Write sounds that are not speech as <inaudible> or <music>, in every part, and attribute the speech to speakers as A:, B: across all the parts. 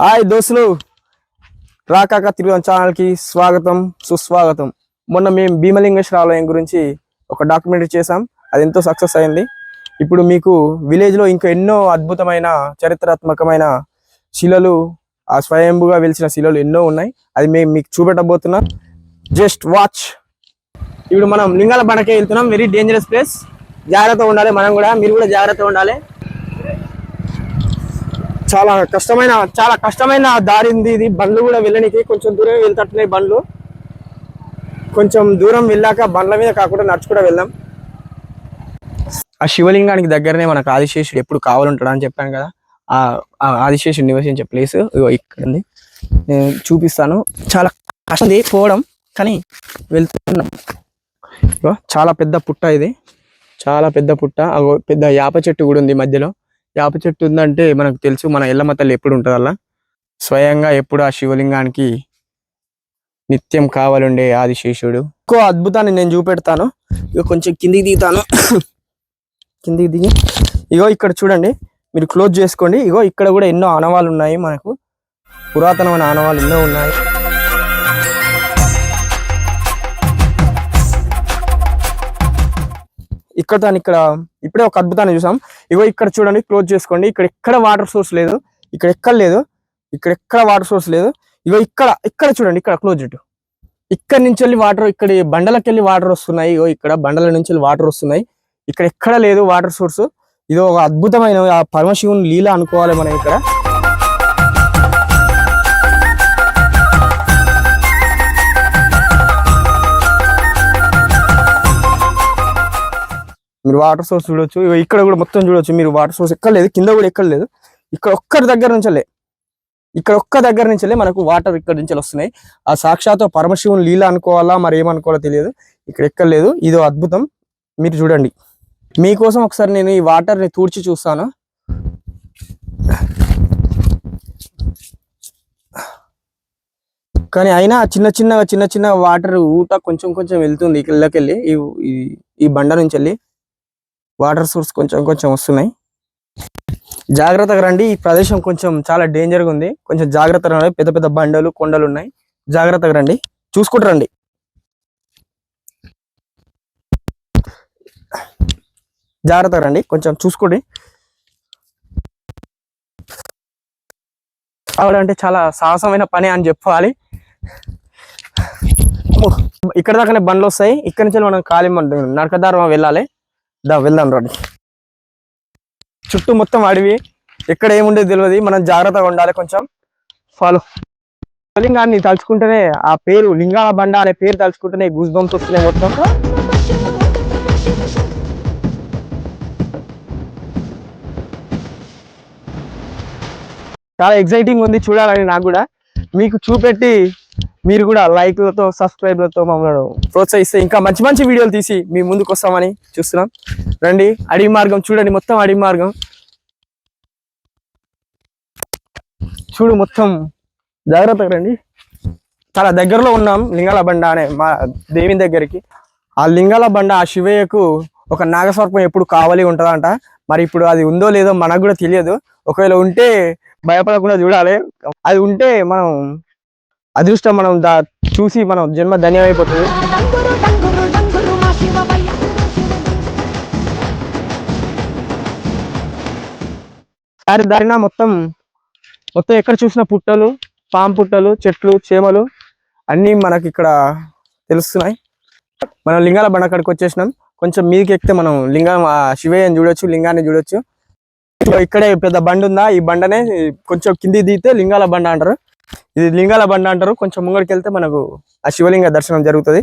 A: Hi దోస్తులు. రాకాక తిరుగు ఛానల్కి స్వాగతం సుస్వాగతం. మొన్న మేము భీమలింగేశ్వర ఆలయం గురించి ఒక డాక్యుమెంటరీ చేసాం అది ఎంతో సక్సెస్ అయింది. ఇప్పుడు మీకు విలేజ్లో ఇంకా ఎన్నో అద్భుతమైన చరిత్రాత్మకమైన శిలలు ఆ స్వయంభుగా వెలిసిన శిలలు ఎన్నో ఉన్నాయి. అది మేము మీకు చూపెట్టబోతున్నాం. Just watch. ఇప్పుడు మనం లింగాల బండకే వెళ్తున్నాం. వెరీ డేంజరస్ ప్లేస్ జాగ్రత్తగా ఉండాలి మనం కూడా. మీరు కూడా జాగ్రత్తగా ఉండాలి. చాలా కష్టమైన చాలా కష్టమైన దారి ఉంది ఇది. బండ్లు కూడా వెళ్ళనికి కొంచెం దూరం వెళ్తట్టున్నాయి బండ్లు. కొంచెం దూరం వెళ్ళాక బండ్ల మీద కాకుండా నడుచుకుంటూ వెళ్దాం. ఆ శివలింగానికి దగ్గరనే మనకు ఆదిశేషుడు ఎప్పుడు కావాలంటాడు అని చెప్పాను కదా. ఆ ఆదిశేషుడు నివసించే ప్లేస్. ఇక్కడ ఉంది. నేను చూపిస్తాను. చాలా కష్టం పోవడం కానీ వెళ్తున్నాం. ఇగో చాలా పెద్ద పుట్ట ఇది. చాలా పెద్ద పుట్ట. పెద్ద యాప చెట్టు కూడా ఉంది మధ్యలో. వేప చెట్టు ఉందంటే మనకు తెలుసు మన ఎల్లమ్మ తల్లి ఎప్పుడు ఉంటుంది అలా స్వయంగా ఎప్పుడు ఆ శివలింగానికి నిత్యం కావాలుండే ఆదిశేషుడు. ఎక్కువ అద్భుతాన్ని నేను చూపెడతాను. ఇక కొంచెం కిందికి దిగుతాను. <coughs> కిందికి దిగి. ఇగో ఇక్కడ చూడండి. మీరు క్లోజ్ చేసుకోండి. ఇగో ఇక్కడ కూడా ఎన్నో ఆనవాళ్ళు ఉన్నాయి మనకు. పురాతనమైన ఆనవాళ్ళు ఎన్నో ఉన్నాయి. ఇక్కడ దాని ఇక్కడ ఇప్పుడే ఒక అద్భుతాన్ని చూసాం. ఇగో ఇక్కడ చూడండి క్లోజ్ చేసుకోండి. ఇక్కడ ఎక్కడ వాటర్ సోర్స్ లేదు. ఇక్కడ ఎక్కడ లేదు. ఇక్కడ ఎక్కడ వాటర్ సోర్స్ లేదు. ఇగో ఇక్కడ ఇక్కడ చూడండి ఇక్కడ క్లోజ్ ఇటు. ఇక్కడ నుంచి వెళ్ళి వాటర్ ఇక్కడ ఈ బండలకి వెళ్ళి వాటర్ వస్తున్నాయి. ఇగో ఇక్కడ బండల నుంచి వెళ్ళి వాటర్ వస్తున్నాయి. ఇక్కడ ఎక్కడ లేదు వాటర్ సోర్స్. ఇది ఒక అద్భుతమైన పరమశివుని లీల అనుకోవాలి మనం ఇక్కడ. మీరు వాటర్ సోర్స్ చూడొచ్చు. ఇక్కడ కూడా మొత్తం చూడొచ్చు. మీరు వాటర్ సోర్స్ ఎక్కడ లేదు కింద కూడా ఎక్కడ లేదు ఇక్కడ ఒక్కరి దగ్గర నుంచలే. ఇక్కడ ఒక్క దగ్గర నుంచలే మనకు వాటర్ ఇక్కడ నుంచి వస్తున్నాయి. ఆ సాక్షాత్ పరమశివుని లీల అనుకోవాలా మరి ఏమనుకోవాలో తెలియదు. ఇక్కడ ఎక్కడ లేదు ఇదో అద్భుతం. మీరు చూడండి. మీకోసం ఒకసారి నేను ఈ వాటర్ని తూడ్చి చూస్తాను. కానీ అయినా చిన్న చిన్నగా చిన్న చిన్న వాటర్ ఊట కొంచెం కొంచెం వెళ్తుంది. ఇళ్ళకెళ్ళి ఈ- ఈ బండ నుంచి వెళ్ళి వాటర్ సోర్స్ కొంచెం కొంచెం వస్తున్నాయి. జాగ్రత్తగా రండి. ఈ ప్రదేశం కొంచెం చాలా డేంజర్గా ఉంది. కొంచెం జాగ్రత్తగా రండి. పెద్ద పెద్ద బండలు కొండలు ఉన్నాయి. జాగ్రత్తగా రండి. చూసుకుంటూ రండి. జాగ్రత్తగా రండి. కొంచెం చూసుకోండి. అంటే చాలా సాహసమైన పని అని చెప్పాలి. ఇక్కడ దాకానే బండ్లు వస్తాయి. ఇక్కడ నుంచి మనం ఖాళీ నడకదారం వెళ్ళాలి. దా వెళ్దాం రండి చుట్టూ మొత్తం అడవి ఎక్కడ ఏముండేది తెలియదు మనం జాగ్రత్తగా ఉండాలి కొంచెం. ఫాలో లింగాన్ని తలుచుకుంటేనే ఆ పేరు లింగాల బండ అనే పేరు తలుచుకుంటేనే గూస్ బంప్స్ వస్తున్నాయి మొత్తం. చాలా ఎక్సైటింగ్ ఉంది చూడాలని నాకు కూడా. మీకు చూపెట్టి మీరు కూడా లైక్లతో సబ్స్క్రైబ్లతో మమ్మల్ని ప్రోత్సహిస్తే ఇంకా మంచి మంచి వీడియోలు తీసి మీ ముందుకు వస్తామని చూస్తున్నాం. రండి అడవి మార్గం చూడండి మొత్తం అడవి మార్గం. చూడు మొత్తం. జాగ్రత్తగా రండి. చాలా దగ్గరలో ఉన్నాం లింగాల బండ అనే మా దేవిని దగ్గరికి. ఆ లింగాల బండ ఆ శివయ్యకు ఒక నాగసర్పం ఎప్పుడు కావాలి ఉంటుందంట. మరి ఇప్పుడు అది ఉందో లేదో మనకు కూడా తెలియదు. ఒకవేళ ఉంటే భయపడకుండా చూడాలి. అది ఉంటే మనం అదృష్టం మనం దా చూసి మనం జన్మ ధన్యమైపోతుంది. దారి దారిన మొత్తం మొత్తం ఎక్కడ చూసిన పుట్టలు పాము పుట్టలు చెట్లు చేమలు అన్నీ మనకి ఇక్కడ తెలుస్తున్నాయి. మనం లింగాల బండ కాడికి వచ్చేసినాం. కొంచెం మీదకి ఎక్కితే మనం లింగం శివయ్యని చూడొచ్చు లింగాన్ని చూడొచ్చు. ఇక్కడే పెద్ద బండ ఉందా ఈ బండనే కొంచెం కింది దిగితే లింగాల బండ అంటారు. ఇది లింగాల బండ అంటారు. కొంచెం ముంగడికి వెళ్తే మనకు ఆ శివలింగ దర్శనం జరుగుతుంది.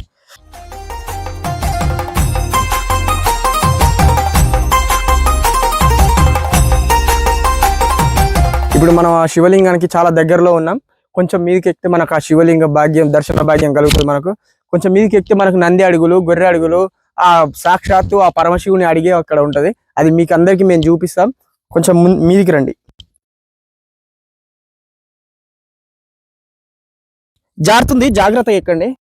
A: ఇప్పుడు మనం ఆ శివలింగానికి చాలా దగ్గరలో ఉన్నాం. కొంచెం మీదకి ఎక్కితే మనకు ఆ శివలింగ భాగ్యం దర్శన భాగ్యం కలుగుతుంది మనకు. కొంచెం మీదకి ఎక్కితే మనకు నంది అడుగులు గొర్రె అడుగులు ఆ సాక్షాత్తు ఆ పరమశివుని అడిగే అక్కడ ఉంటది. అది మీకు అందరికి మేము చూపిస్తాం. కొంచెం మీదికి రండి. జారుతుంది. జాగ్రత్త ఎక్కండి.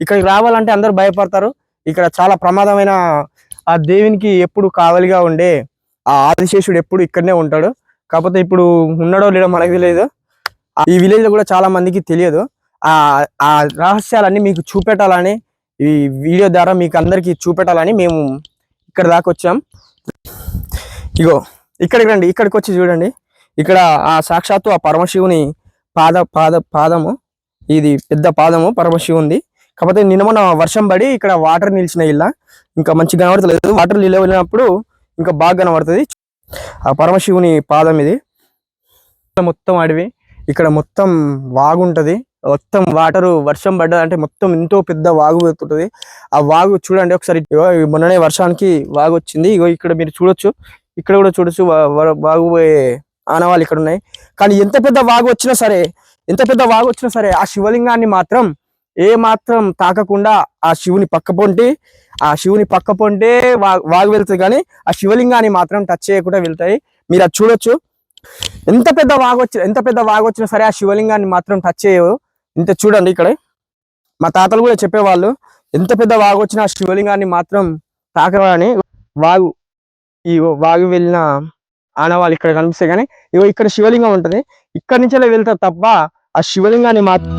A: ఇక్కడికి రావాలంటే అందరూ భయపడతారు. ఇక్కడ చాలా ప్రమాదమైన ఆ దేవునికి ఎప్పుడు కావలిగా ఉండే ఆ ఆదిశేషుడు ఎప్పుడు ఇక్కడనే ఉంటాడు. కాకపోతే ఇప్పుడు ఉన్నాడో లేడో మనకు తెలియదు. ఆ- ఈ విలేజ్లో కూడా చాలా మందికి తెలియదు. ఆ ఆ రహస్యాలన్నీ మీకు చూపెట్టాలని ఈ వీడియో ద్వారా మీకు అందరికి చూపెట్టాలని మేము ఇక్కడ దాకా వచ్చాం. ఇగో ఇక్కడికి రండి. ఇక్కడికి వచ్చి చూడండి. ఇక్కడ ఆ సాక్షాత్తు ఆ పరమశివుని పాద పాద పాదము. ఇది పెద్ద పాదము పరమశివుంది కాకపోతే నిన్న మొన్న వర్షం పడి ఇక్కడ వాటర్ నిలిచిన ఇలా ఇంకా మంచిగా కనబడతలేదు. వాటర్ నిలవలినప్పుడు ఇంకా బాగా కనబడుతుంది. ఆ పరమశివుని పాదం ఇది. మొత్తం అడవి. ఇక్కడ మొత్తం వాగుంటుంది మొత్తం వాటర్ వర్షం పడ్డది అంటే మొత్తం ఎంతో పెద్ద వాగు వెళ్తుంటది ఆ వాగు చూడండి ఒకసారి. మొన్ననే వర్షానికి వాగు వచ్చింది. ఇగో ఇక్కడ మీరు చూడొచ్చు. ఇక్కడ కూడా చూడొచ్చు. వాగు పోయే ఆనవాళ్ళు ఇక్కడ ఉన్నాయి. కానీ ఎంత పెద్ద వాగు వచ్చినా సరే ఎంత పెద్ద వాగు వచ్చినా సరే ఆ శివలింగాన్ని మాత్రం ఏ మాత్రం తాకకుండా ఆ శివుని పక్క పొంటి ఆ శివుని పక్క పొంటే వాగు వెళ్తుంది కానీ ఆ శివలింగాన్ని మాత్రం టచ్ చేయకుండా వెళ్తాయి. మీరు అది చూడొచ్చు. ఎంత పెద్ద వాగు వచ్చిన ఎంత పెద్ద వాగు వచ్చినా సరే ఆ శివలింగాన్ని మాత్రం టచ్ చేయవు. ఇంత చూడండి ఇక్కడ. మా తాతలు కూడా చెప్పేవాళ్ళు ఎంత పెద్ద వాగు వచ్చినా ఆ శివలింగాన్ని మాత్రం తాకవని వాగు ఈ వాగు వెళ్ళిన ఆనవాళ్ళు ఇక్కడ కనిపిస్తాయి కానీ ఇగో ఇక్కడ శివలింగం ఉంటది. ఇక్కడ నుంచే వెళ్తారు తప్ప ఆ శివలింగాన్ని మాత్రం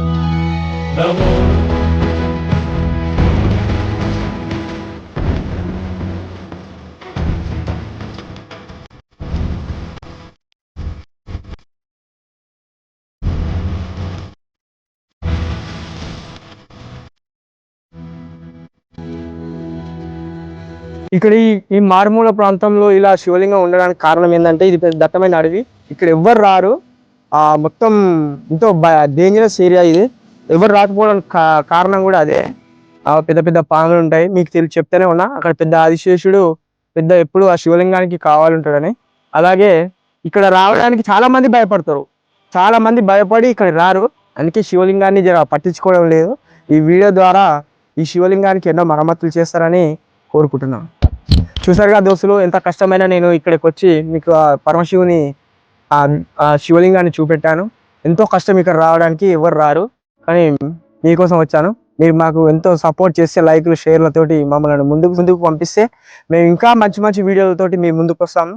A: ఇక్కడ ఈ మారుమూల ప్రాంతంలో ఇలా శివలింగం ఉండడానికి కారణం ఏంటంటే ఇది పెద్ద దట్టమైన అడవి. ఇక్కడ ఎవ్వరు రారు. ఆ మొత్తం ఎంతో డేంజరస్ ఏరియా ఇది. ఎవరు రాకపోవడానికి కారణం కూడా అదే. పెద్ద పెద్ద పాములు ఉంటాయి. మీకు తెలిసి చెప్తేనే ఉన్నా అక్కడ పెద్ద ఆదిశేషుడు పెద్ద ఎప్పుడు ఆ శివలింగానికి కావాలంటాడని. అలాగే ఇక్కడ రావడానికి చాలా మంది భయపడతారు. చాలా మంది భయపడి ఇక్కడ రారు. అందుకే శివలింగాన్ని జర పట్టించుకోవడం లేదు. ఈ వీడియో ద్వారా ఈ శివలింగానికి ఎన్నో మరమ్మతులు చేస్తారని కోరుకుంటున్నాను చూసారుగా దోస్తులు ఎంత కష్టమైనా నేను ఇక్కడికి వచ్చి మీకు ఆ పరమశివుని ఆ శివలింగాన్ని చూపెట్టాను. ఎంతో కష్టం ఇక్కడ రావడానికి ఎవరు రారు కానీ మీకోసం వచ్చాను. మీరు మాకు ఎంతో సపోర్ట్ చేస్తే లైక్లు షేర్లతోటి మమ్మల్ని ముందుకు ముందుకు పంపిస్తే మేము ఇంకా మంచి మంచి వీడియోలతోటి మీ ముందుకు వస్తాము